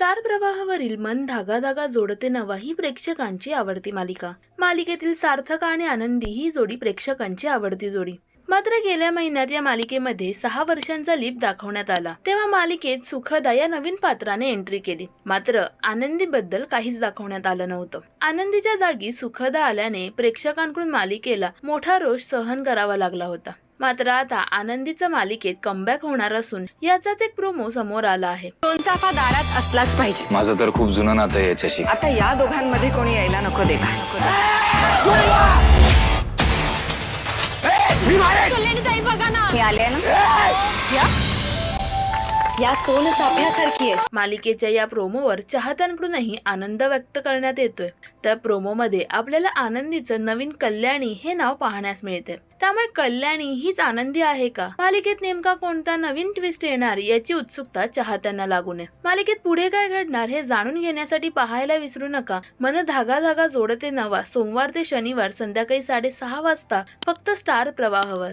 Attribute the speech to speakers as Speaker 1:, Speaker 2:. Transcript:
Speaker 1: Star प्रवाहावरील मन धागा धागा जोडते नवा ही प्रेक्षकांची आवडती मालिका. मालिकेतील सार्थक आणि आनंदी ही जोडी प्रेक्षकांची आवडती जोडी. मात्र गेल्या महिन्यात या मालिकेमध्ये सहा वर्षांचा लीप दाखवण्यात आला. तेव्हा मालिकेत सुखदा या नवीन पात्राने एंट्री केली. मात्र आनंदीबद्दल काहीच दाखवण्यात आलं नव्हतं. आनंदीच्या जागी सुखदा आल्याने प्रेक्षकांकडून मालिकेला मोठा रोष सहन करावा लागला होता. मात्र आता आनंदीचा मालिकेत कमबॅक होणार असून याचाच एक प्रोमो समोर आला आहे.
Speaker 2: दोन चाफा दारात असलाच पाहिजे.
Speaker 3: माझं तर खूप जुनं नातं आहे याच्याशी.
Speaker 2: आता या दोघांमध्ये कोणी यायला नको देवा मी आले ना. या. या सोन चाफ्यासारखी आहे
Speaker 1: मालिकेच्या या प्रोमोवर चाहत्यांकडूनही आनंद व्यक्त करण्यात येतोय. तर प्रोमोमध्ये आपल्याला आनंदीचं नवीन कल्याणी हे नाव पाहण्यास मिळते. त्यामुळे कल्याणी हीच आनंदी आहे का? मालिकेत नेमका कोणता नवीन ट्विस्ट येणार याची उत्सुकता चाहत्यांना लागू नये. मालिकेत पुढे काय घडणार हे जाणून घेण्यासाठी पाहायला विसरू नका. मन धागा धागा जोडते नवा. सोमवार ते शनिवार संध्याकाळी साडेसहा वाजता फक्त स्टार प्रवाहावर.